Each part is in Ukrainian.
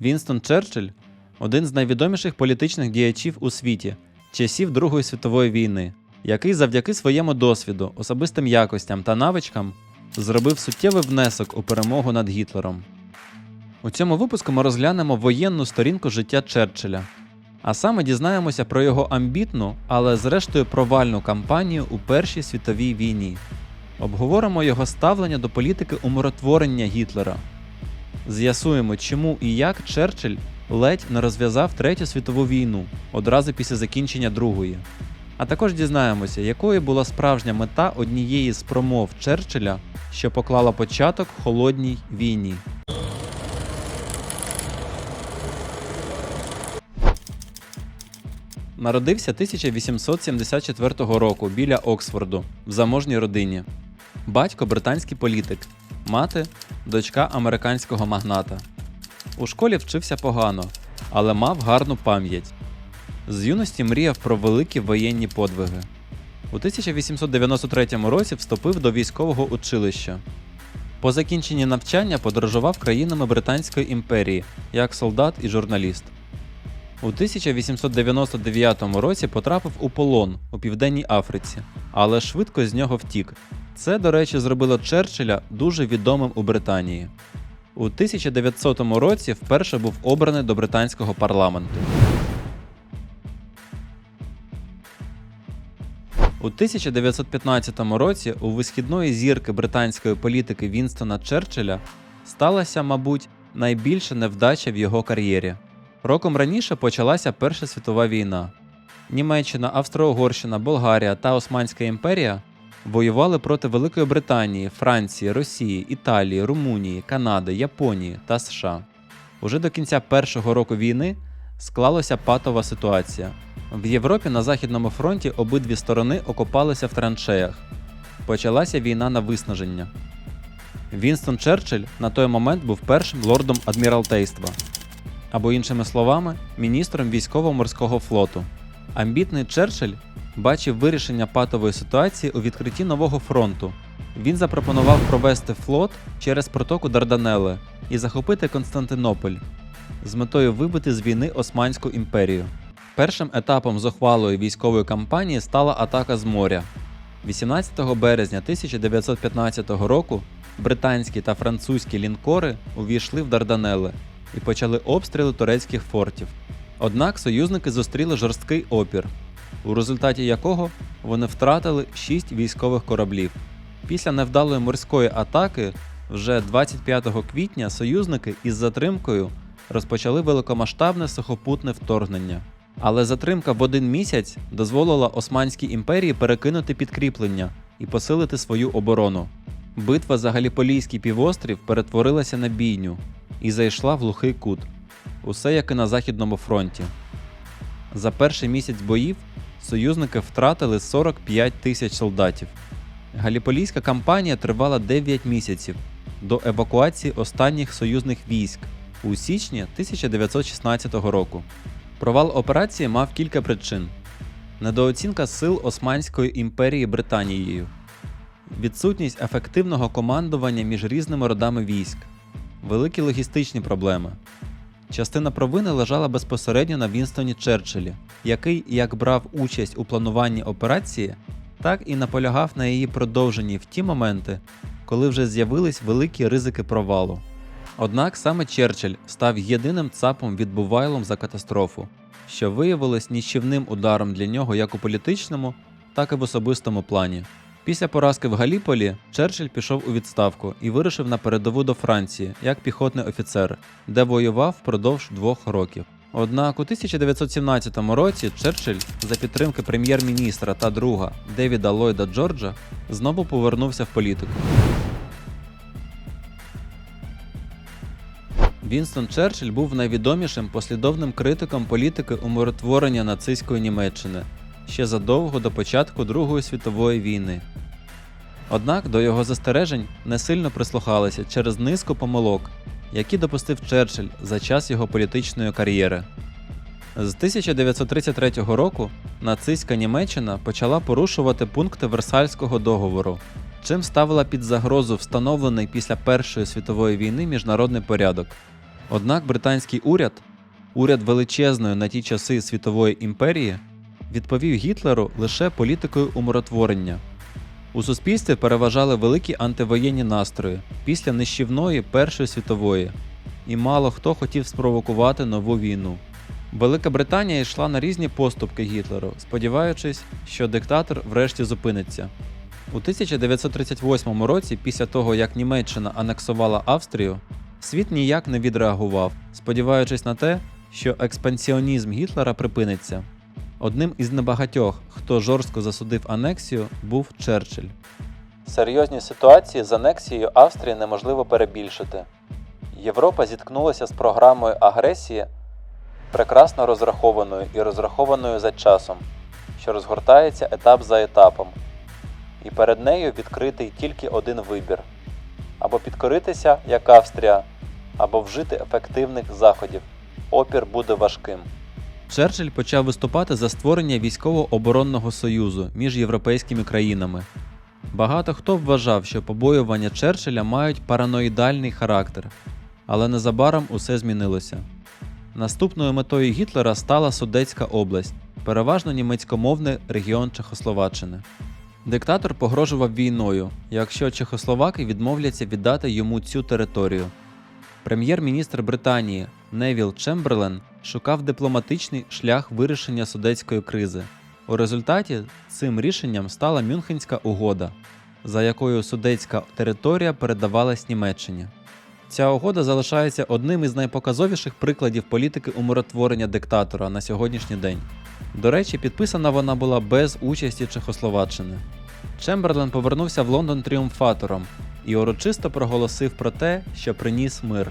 Вінстон Черчилль один з найвідоміших політичних діячів у світі часів Другої світової війни, який завдяки своєму досвіду, особистим якостям та навичкам зробив суттєвий внесок у перемогу над Гітлером. У цьому випуску ми розглянемо воєнну сторінку життя Черчилля, а саме дізнаємося про його амбітну, але зрештою провальну кампанію у Першій світовій війні. Обговоримо його ставлення до політики умиротворення Гітлера. З'ясуємо, чому і як Черчилль ледь не розв'язав Третю світову війну одразу після закінчення Другої. А також дізнаємося, якою була справжня мета однієї з промов Черчилля, що поклала початок холодній війні. Народився 1874 року біля Оксфорду в заможній родині. Батько британський політик, мати дочка американського магната. У школі вчився погано, але мав гарну пам'ять. З юності мріяв про великі воєнні подвиги. У 1893 році вступив до військового училища. По закінченні навчання подорожував країнами Британської імперії як солдат і журналіст. У 1899 році потрапив у полон у Південній Африці, але швидко з нього втік. Це, до речі, зробило Черчилля дуже відомим у Британії. У 1900 році вперше був обраний до британського парламенту. У 1915 році у висхідної зірки британської політики Вінстона Черчилля сталася, мабуть, найбільша невдача в його кар'єрі. Роком раніше почалася Перша світова війна. Німеччина, Австро-Угорщина, Болгарія та Османська імперія воювали проти Великої Британії, Франції, Росії, Італії, Румунії, Канади, Японії та США. Уже до кінця першого року війни склалася патова ситуація. В Європі на Західному фронті обидві сторони окопалися в траншеях. Почалася війна на виснаження. Вінстон Черчилль на той момент був першим лордом адміралтейства, або іншими словами, міністром військово-морського флоту. Амбітний Черчилль бачив вирішення патової ситуації у відкритті нового фронту. Він запропонував провести флот через протоку Дарданели і захопити Константинополь з метою вибити з війни Османську імперію. Першим етапом зухвалої військової кампанії стала атака з моря. 18 березня 1915 року британські та французькі лінкори увійшли в Дарданели і почали обстріли турецьких фортів. Однак союзники зустріли жорсткий опір, у результаті якого вони втратили 6 військових кораблів. Після невдалої морської атаки, вже 25 квітня, союзники із затримкою розпочали великомасштабне сухопутне вторгнення. Але затримка в один місяць дозволила Османській імперії перекинути підкріплення і посилити свою оборону. Битва за Галіполійський півострів перетворилася на бійню і зайшла в глухий кут. Усе як і на Західному фронті. За перший місяць боїв союзники втратили 45 тисяч солдатів. Галіполійська кампанія тривала 9 місяців до евакуації останніх союзних військ у січні 1916 року. Провал операції мав кілька причин: недооцінка сил Османської імперії Британією, відсутність ефективного командування між різними родами військ, великі логістичні проблеми. Частина провини лежала безпосередньо на Вінстоні Черчиллі, який як брав участь у плануванні операції, так і наполягав на її продовженні в ті моменти, коли вже з'явились великі ризики провалу. Однак саме Черчилль став єдиним цапом відбувайлом за катастрофу, що виявилось нічівним ударом для нього як у політичному, так і в особистому плані. Після поразки в Галіполі Черчилль пішов у відставку і вирушив на передову до Франції як піхотний офіцер, де воював впродовж двох років. Однак у 1917 році Черчилль за підтримки прем'єр-міністра та друга Девіда Ллойда Джорджа знову повернувся в політику. Вінстон Черчилль був найвідомішим послідовним критиком політики умиротворення нацистської Німеччини ще задовго до початку Другої світової війни. Однак до його застережень не сильно прислухалися через низку помилок, які допустив Черчилль за час його політичної кар'єри. З 1933 року нацистська Німеччина почала порушувати пункти Версальського договору, чим ставила під загрозу встановлений після Першої світової війни міжнародний порядок. Однак британський уряд, уряд величезної на ті часи світової імперії, відповів Гітлеру лише політикою умиротворення. У суспільстві переважали великі антивоєнні настрої після нищівної Першої світової, і мало хто хотів спровокувати нову війну. Велика Британія йшла на різні поступки Гітлеру, сподіваючись, що диктатор врешті зупиниться. У 1938 році, після того як Німеччина анексувала Австрію, світ ніяк не відреагував, сподіваючись на те, що експансіонізм Гітлера припиниться. Одним із небагатьох, хто жорстко засудив анексію, був Черчилль. Серйозні ситуації з анексією Австрії неможливо перебільшити. Європа зіткнулася з програмою агресії, прекрасно розрахованою і розрахованою за часом, що розгортається етап за етапом. І перед нею відкритий тільки один вибір: або підкоритися, як Австрія, або вжити ефективних заходів. Опір буде важким. Черчилль почав виступати за створення військово-оборонного союзу між європейськими країнами. Багато хто вважав, що побоювання Черчилля мають параноїдальний характер, але незабаром усе змінилося. Наступною метою Гітлера стала Судетська область, переважно німецькомовний регіон Чехословаччини. Диктатор погрожував війною, якщо чехословаки відмовляться віддати йому цю територію. Прем'єр-міністр Британії Невіл Чемберлен шукав дипломатичний шлях вирішення судетської кризи. У результаті цим рішенням стала Мюнхенська угода, за якою судетська територія передавалась Німеччині. Ця угода залишається одним із найпоказовіших прикладів політики умиротворення диктатора на сьогоднішній день. До речі, підписана вона була без участі Чехословаччини. Чемберлен повернувся в Лондон тріумфатором і урочисто проголосив про те, що приніс мир.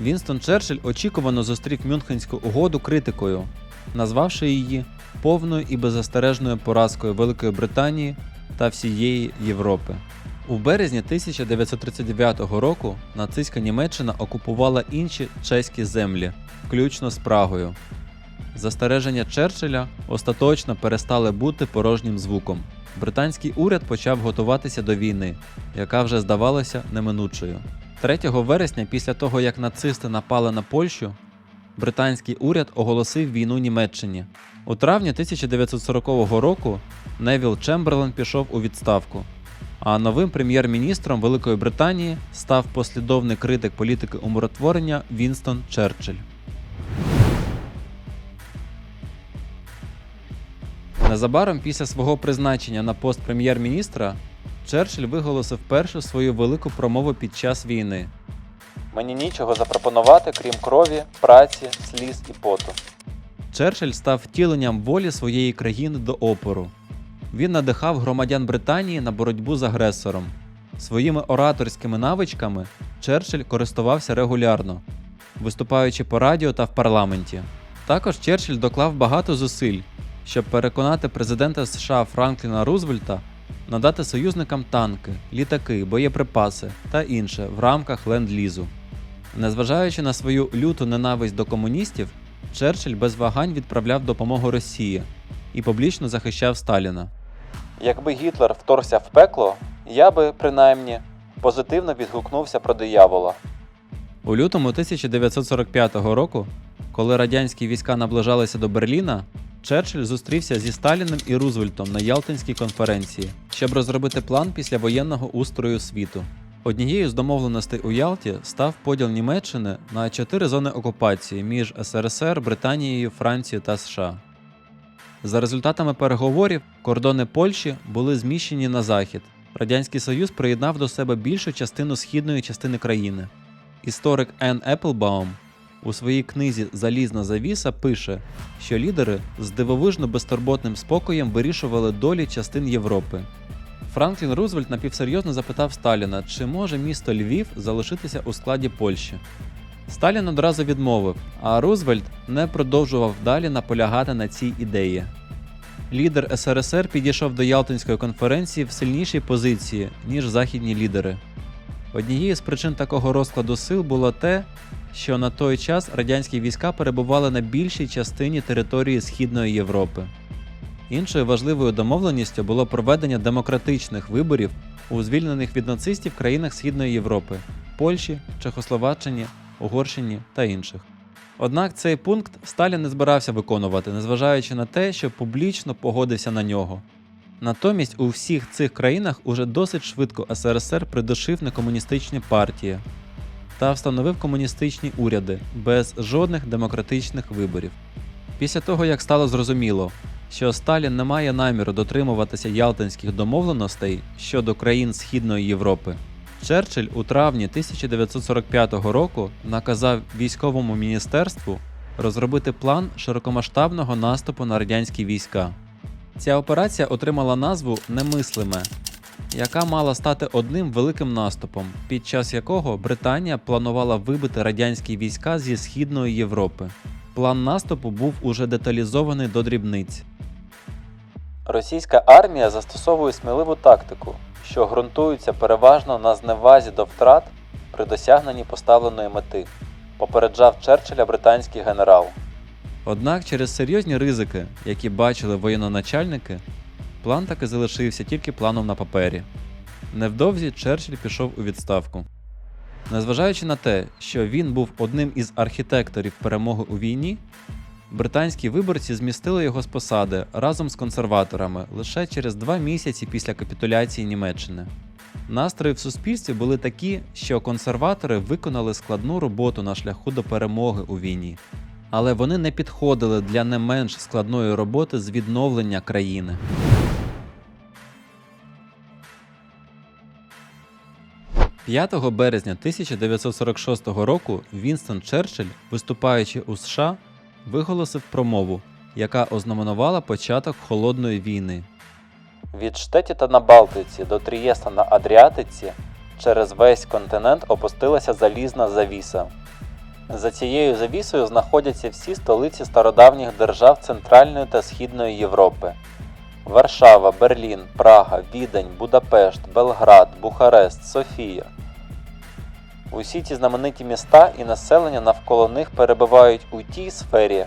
Вінстон Черчилль очікувано зустрів Мюнхенську угоду критикою, назвавши її повною і беззастережною поразкою Великої Британії та всієї Європи. У березні 1939 року нацистська Німеччина окупувала інші чеські землі, включно з Прагою. Застереження Черчилля остаточно перестали бути порожнім звуком. Британський уряд почав готуватися до війни, яка вже здавалася неминучою. 3 вересня, після того як нацисти напали на Польщу, британський уряд оголосив війну Німеччині. У травні 1940 року Невіл Чемберлен пішов у відставку, а новим прем'єр-міністром Великої Британії став послідовний критик політики умиротворення Вінстон Черчилль. Незабаром після свого призначення на пост прем'єр-міністра Черчилль виголосив першу свою велику промову під час війни. Мені нічого запропонувати, крім крові, праці, сліз і поту. Черчилль став втіленням волі своєї країни до опору. Він надихав громадян Британії на боротьбу з агресором. Своїми ораторськими навичками Черчилль користувався регулярно, виступаючи по радіо та в парламенті. Також Черчилль доклав багато зусиль, щоб переконати президента США Франкліна Рузвельта надати союзникам танки, літаки, боєприпаси та інше в рамках ленд-лізу. Незважаючи на свою люту ненависть до комуністів, Черчилль без вагань відправляв допомогу Росії і публічно захищав Сталіна. Якби Гітлер вторгся в пекло, я би, принаймні, позитивно відгукнувся про диявола. У лютому 1945 року, коли радянські війська наближалися до Берліна, Черчилль зустрівся зі Сталіним і Рузвельтом на Ялтинській конференції, щоб розробити план післявоєнного устрою світу. Однією з домовленостей у Ялті став поділ Німеччини на чотири зони окупації між СРСР, Британією, Францією та США. За результатами переговорів, кордони Польщі були зміщені на захід. Радянський Союз приєднав до себе більшу частину східної частини країни. Історик Енн Еплбаум у своїй книзі Залізна завіса пише, що лідери з дивовижно безтурботним спокоєм вирішували долі частин Європи. Франклін Рузвельт напівсерйозно запитав Сталіна, чи може місто Львів залишитися у складі Польщі. Сталін одразу відмовив, а Рузвельт не продовжував далі наполягати на цій ідеї. Лідер СРСР підійшов до Ялтинської конференції в сильнішій позиції, ніж західні лідери. Однією з причин такого розкладу сил було те, що на той час радянські війська перебували на більшій частині території Східної Європи. Іншою важливою домовленістю було проведення демократичних виборів у звільнених від нацистів країнах Східної Європи Польщі, Чехословаччині, Угорщині та інших. Однак цей пункт Сталін не збирався виконувати, незважаючи на те, що публічно погодився на нього. Натомість у всіх цих країнах уже досить швидко СРСР придушив некомуністичні партії та встановив комуністичні уряди без жодних демократичних виборів. Після того, як стало зрозуміло, що Сталін не має наміру дотримуватися Ялтинських домовленостей щодо країн Східної Європи, Черчилль у травні 1945 року наказав військовому міністерству розробити план широкомасштабного наступу на радянські війська. Ця операція отримала назву Немислиме, яка мала стати одним великим наступом, під час якого Британія планувала вибити радянські війська зі Східної Європи. План наступу був уже деталізований до дрібниць. Російська армія застосовує сміливу тактику, що ґрунтується переважно на зневазі до втрат при досягненні поставленої мети, попереджав Черчилля британський генерал. Однак через серйозні ризики, які бачили воєнноначальники, план таки залишився тільки планом на папері. Невдовзі Черчилль пішов у відставку. Незважаючи на те, що він був одним із архітекторів перемоги у війні, британські виборці змістили його з посади разом з консерваторами лише через два місяці після капітуляції Німеччини. Настрої в суспільстві були такі, що консерватори виконали складну роботу на шляху до перемоги у війні, але вони не підходили для не менш складної роботи з відновлення країни. – 5 березня 1946 року Вінстон Черчилль, виступаючи у США, виголосив промову, яка ознаменувала початок холодної війни. Від Штетіта на Балтиці до Трієста на Адріатиці через весь континент опустилася залізна завіса. За цією завісою знаходяться всі столиці стародавніх держав Центральної та Східної Європи: Варшава, Берлін, Прага, Відень, Будапешт, Белград, Бухарест, Софія. Усі ці знамениті міста і населення навколо них перебувають у тій сфері,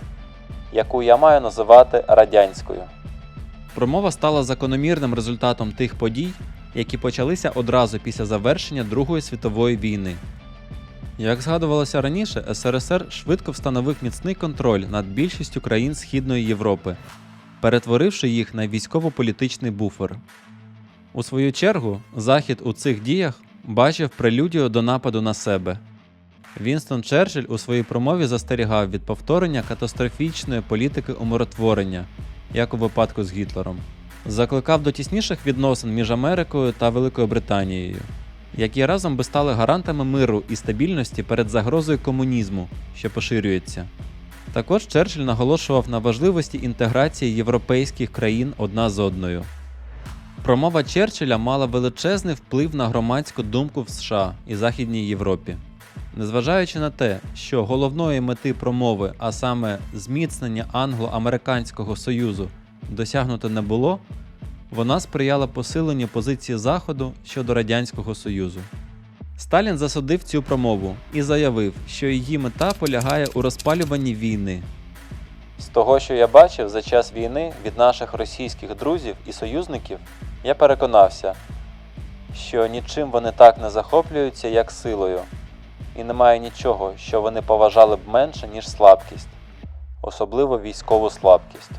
яку я маю називати радянською. Промова стала закономірним результатом тих подій, які почалися одразу після завершення Другої світової війни. Як згадувалося раніше, СРСР швидко встановив міцний контроль над більшістю країн Східної Європи, перетворивши їх на військово-політичний буфер. У свою чергу, Захід у цих діях бачив прелюдію до нападу на себе. Вінстон Черчилль у своїй промові застерігав від повторення катастрофічної політики умиротворення, як у випадку з Гітлером, закликав до тісніших відносин між Америкою та Великою Британією, які разом би стали гарантами миру і стабільності перед загрозою комунізму, що поширюється. Також Черчилль наголошував на важливості інтеграції європейських країн одна з одною. Промова Черчилля мала величезний вплив на громадську думку в США і Західній Європі. Незважаючи на те, що головної мети промови, а саме зміцнення англо-американського союзу, досягнуто не було, вона сприяла посиленню позиції Заходу щодо Радянського Союзу. Сталін засудив цю промову і заявив, що її мета полягає у розпалюванні війни. З того, що я бачив за час війни від наших російських друзів і союзників, я переконався, що нічим вони так не захоплюються, як силою, і немає нічого, що вони поважали б менше, ніж слабкість, особливо військову слабкість.